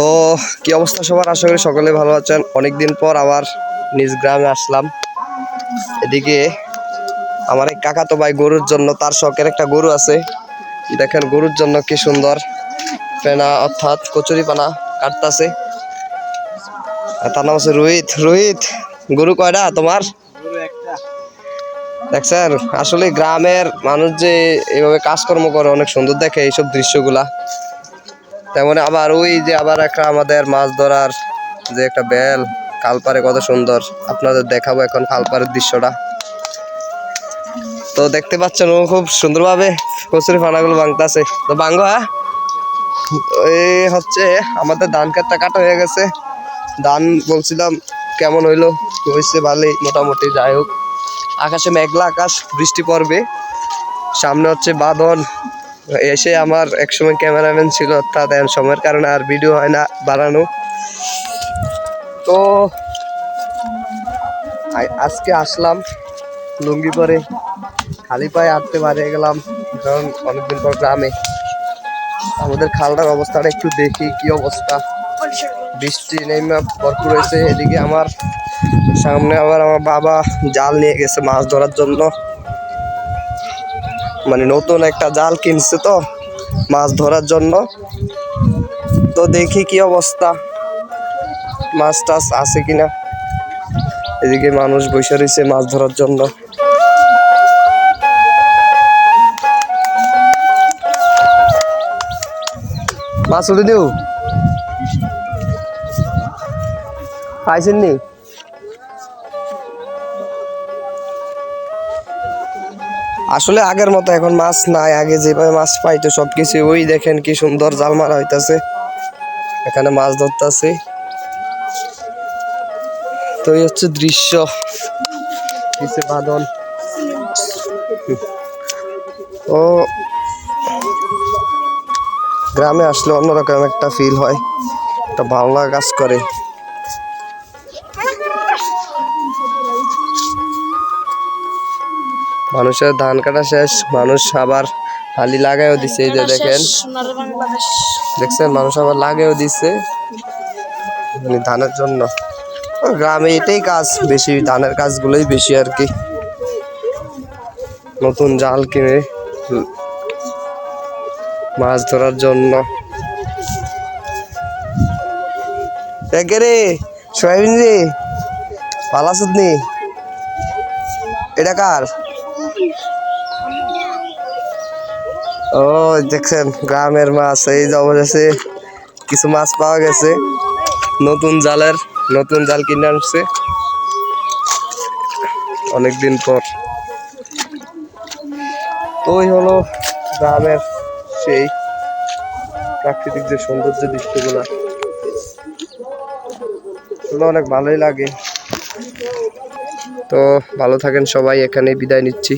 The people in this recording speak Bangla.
ও, কি অবস্থা সবার? আশা করি সকলে ভালো আছেন। অনেকদিন পর আবার নিজ গ্রামে আসলাম। এদিকে আমার এক কাকাতো ভাই গরুর জন্য তার শখের একটা গরু আছে। দেখেন, গরুর জন্য কি সুন্দর পেনা অর্থাৎ কচুরি পানা কাটতাছে। তার নাম আছে রোহিত। রোহিত, গরু কয়টা তোমার? দেখছেন, আসলে গ্রামের মানুষ যে এইভাবে কাজকর্ম করে, অনেক সুন্দর দেখে এইসব দৃশ্যগুলা। তেমন আবার ওই যে আবার একটা আমাদের মাছ ধরার যে একটা বেল খালপারে কত সুন্দর। আপনাদের দেখাবো এখন কালপারের দৃশ্যটা। তো দেখতে পাচ্ছেন ও খুব সুন্দরভাবে কচুরি ফানাগুলো ভাঙতেছে। তো ভাঙ্গো হ্যাঁ? এই হচ্ছে আমাদের ধান ক্ষেতটা কাটা হয়ে গেছে। ধান বলছিলাম কেমন হইল? হয়েছে ভালোই, মোটামুটি যাই হোক। আকাশে মেঘলা আকাশ, বৃষ্টি পড়বে। সামনে হচ্ছে বাঁধন। এসে আমার একসময় ক্যামেরাম্যান ছিল অর্থাৎ এখন সময়ের কারণে আর ভিডিও হয় না বাড়ানো। তো আজকে আসলাম, লুঙ্গি পরে খালি পায়ে হাঁটতে পারে গেলাম, কারণ অনেকদিন পর গ্রামে। আমাদের খালটার অবস্থাটা একটু দেখি, কি অবস্থা। বৃষ্টি নেমে ভরপুর হয়েছে, এদিকে আমার সামনে আবার আমার বাবা জাল নিয়ে গেছে মাছ ধরার জন্য। মানে নতুন একটা জাল কিনছে তো মাছ ধরার জন্য। তো দেখি কি অবস্থা, মাছ টাছ আছে কিনা। এদিকে মানুষ বসে রয়েছে মাছ ধরার জন্য। মাছ উঠে দিও পাইছেন নি আসলে আগের মতো এখন মাছ নাই, আগে যেভাবে মাছ পাইতো সব কিছু ওই দেখেন কি সুন্দর জাল মারা হইতাছে। এখানে মাছ ধরতেছে। তো এই হচ্ছে দৃশ্য। বাদন ও, গ্রামে আসলে অন্যরকম একটা ফিল হয়। একটা ভালো কাজ করে। মানুষের ধান কাটা শেষ মানুষ আবার হালি লাগাইও দিছে এই যে দেখেন। দেখছেন মানুষ আবার লাগাইও দিচ্ছে মানে ধানের জন্য। গ্রামে এটাই কাজ বেশি ধানের কাজগুলোই বেশি আর কি। নতুন জাল কিনে মাছ ধরার জন্য। একে রে? সোয়াবিন রে? নি? এটা কার? ও, দেখছেন, গ্রামের মাছ, এই যে অবশেষে কিছু মাছ পাওয়া গেছে। নতুন জালের, নতুন জাল কিনে আনছে। অনেকদিন পর। ওই হলো গ্রামের সেই প্রাকৃতিক যে সৌন্দর্য দৃশ্যগুলা। অনেক ভালোই লাগে। তো ভালো থাকেন সবাই এখানে বিদায় নিচ্ছি।